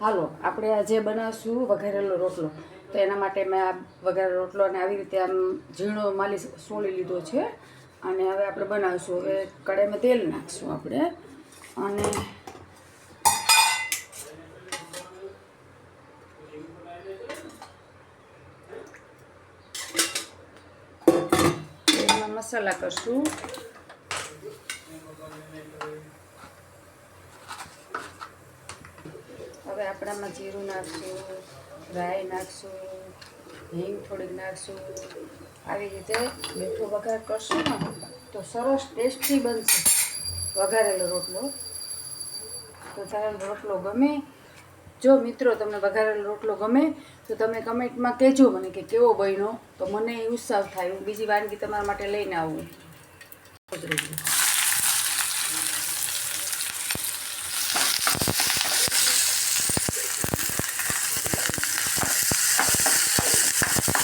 હાલો, આપણે આજે બનાવશું વઘારેલો રોટલો. તો એના માટે મેં આ વઘારેલો રોટલો અને આવી રીતે આમ ઝીણો માલી સોળી લીધો છે. અને હવે આપણે બનાવીશું. હવે કડાઈમાં તેલ નાખીશું આપણે. અને મસાલા કરશું. હવે આપણામાં જીરું નાખશું, રાઈ નાખશું, હિંગ થોડીક નાખશું. આવી રીતે મીઠો વઘાર કરશું ને, તો સરસ ટેસ્ટી બનશે વઘારેલો રોટલો. તો વઘારેલો રોટલો ગમે. જો મિત્રો તમને વઘારેલો રોટલો ગમે, તો તમે કમેન્ટમાં કહેજો મને કે કેવો બન્યો. તો મને ઉત્સાહ થાય. હું બીજી વાનગી તમારા માટે લઈને આવું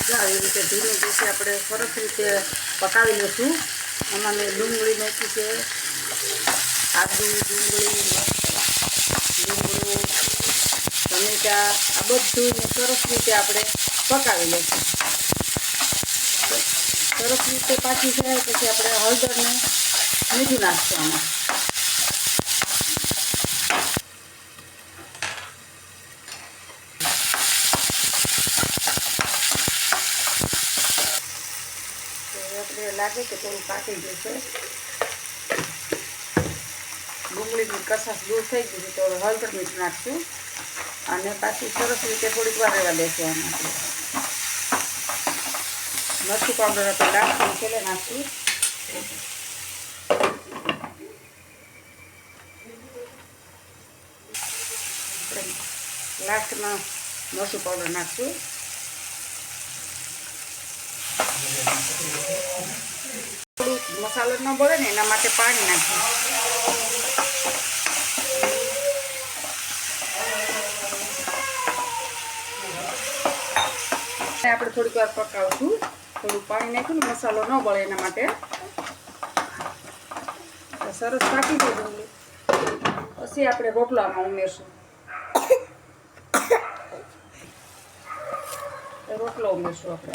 જો આવી રીતે ધીમે દિવસે આપણે સરસ રીતે પકાવી લઈશું. એમાં મેં ડુંગળી નાખી છે. આદુ ડુંગળી લીમડું ટમેટા, આ બધું સરસ રીતે આપણે પકાવી લઈશું. સરસ રીતે પાકી જાય પછી આપણે હળદરને મીઠું નાખશું આમાં તો આપણે લાગે કે થોડું પાકી ગયું છે. ડુંગળીની કસાશ દૂર થઈ ગઈ છે, તો હળદર મીઠ નાખશું. અને પાછી સરસ રીતે થોડીક વાર રહેવા દેશું આમાં. મરચું પાવડર આપણે લાસ્ટમાં છેલ્લે નાખશું. લાસ્ટમાં મરચું પાવડર નાખશું. મસાલો ન બળે ને એના માટે પાણી નાખીએ. આપણે થોડીક વાર પકાવશું. થોડું પાણી નાખ્યું ને મસાલો ન બળે એના માટે. સરસ જાય ડુંગળી પછી આપણે રોટલામાં ઉમેરશું. રોટલો ઉમેરશું આપણે.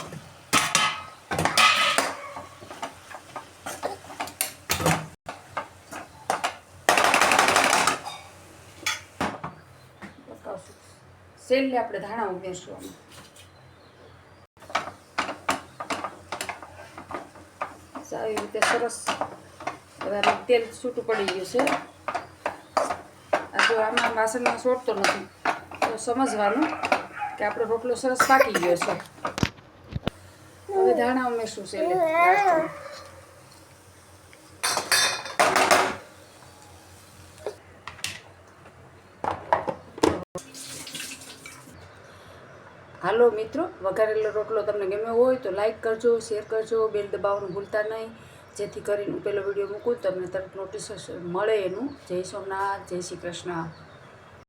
પકાવશું સેલને આપણે ધાણા ઉમેરશું આમાં. આવી રીતે સરસ હવે તેલ છૂટું પડી ગયું છે. આ જો આમાં વાસણમાં સોટતો નથી, તો સમજવાનું કે આપણો રોટલો સરસ પાકી ગયો છે. હવે ધાણા ઉમેરશું છે હાલો મિત્રો, વઘારેલો રોટલો તમને ગમ્યો હોય તો લાઈક કરજો શેર કરજો બેલ દબાવવાનું ભૂલતા નહીં. જેથી કરીને હું પેલો વીડિયો મૂકું તમને તરત નોટિસ મળે એનું. જય સોમનાથ, જય શ્રી કૃષ્ણ.